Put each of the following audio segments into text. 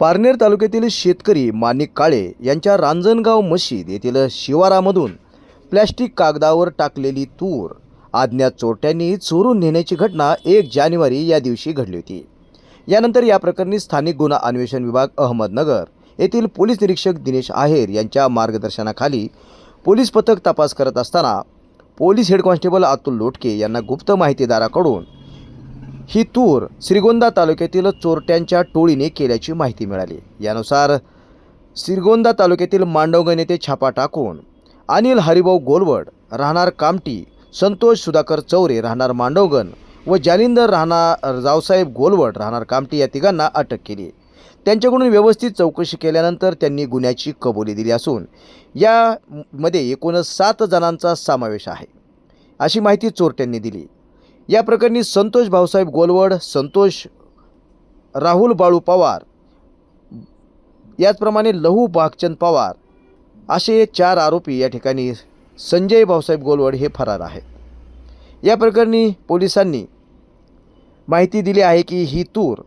पारनेर तालुक्यातील शेतकरी माणिक काळे यांच्या रांजणगाव मशीद येथील शिवारामधून प्लॅस्टिक कागदावर टाकलेली तूर आज्ञा चोरट्यांनी चोरून नेण्याची घटना एक जानेवारी या दिवशी घडली होती. यानंतर या प्रकरणी स्थानिक गुन्हा अन्वेषण विभाग अहमदनगर येथील पोलीस निरीक्षक दिनेश आहेर यांच्या मार्गदर्शनाखाली पोलीस पथक तपास करत असताना police head constable Atul Lotke यांना गुप्त माहितीदाराकडून ही तूर श्रीगोंदा तालुक्यातील चोरट्यांच्या टोळीने केल्याची माहिती मिळाली. यानुसार श्रीगोंदा तालुक्यातील मांडवगण येथे छापा टाकून अनिल हरिभाऊ गोलवड राहणार कामटी संतोष सुधाकर चौरे राहणार मांडवगण व जालिंदर राहणार रावसाहेब गोलवड राहणार कामटी या तिघांना अटक केली. त्यांच्याकडून व्यवस्थित चौकशी केल्यानंतर त्यांनी गुन्ह्याची कबुली दिली असून यामध्ये एकूण सात जणांचा समावेश आहे अशी माहिती चोरट्यांनी दिली. या प्रकरणी संतोष भाऊसाहेब गोलवड संतोष राहुल बाळू पवार याचप्रमाणे लहू भागचंद पवार असे चार आरोपी या ठिकाणी संजय भाऊसाहेब गोलवड हे फरार आहेत. या प्रकरणी पोलिसांनी माहिती दिली आहे की ही तूर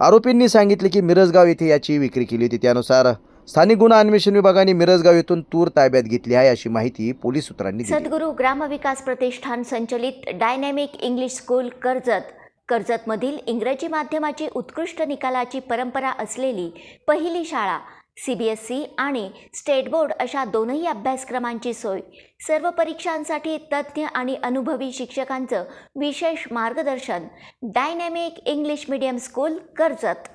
आरोपींनी सांगितले की मिरजगाव येथे याची विक्री केली होती. त्यानुसार स्थानिक गुन्हा अन्वेषण विभागाने मिरजगाव येथून तूर ताब्यात घेतली आहे अशी माहिती पोलीस सूत्रांनी दिली. सद्गुरू ग्रामविकास प्रतिष्ठान संचलित डायनॅमिक इंग्लिश स्कूल कर्जत. कर्जतमधील इंग्रजी माध्यमाची उत्कृष्ट निकालाची परंपरा असलेली पहिली शाळा सी बी एस सी आणि स्टेट बोर्ड अशा दोनही अभ्यासक्रमांची सोय. सर्व परीक्षांसाठी तज्ज्ञ आणि अनुभवी शिक्षकांचं विशेष मार्गदर्शन dynamic English medium school Karjat.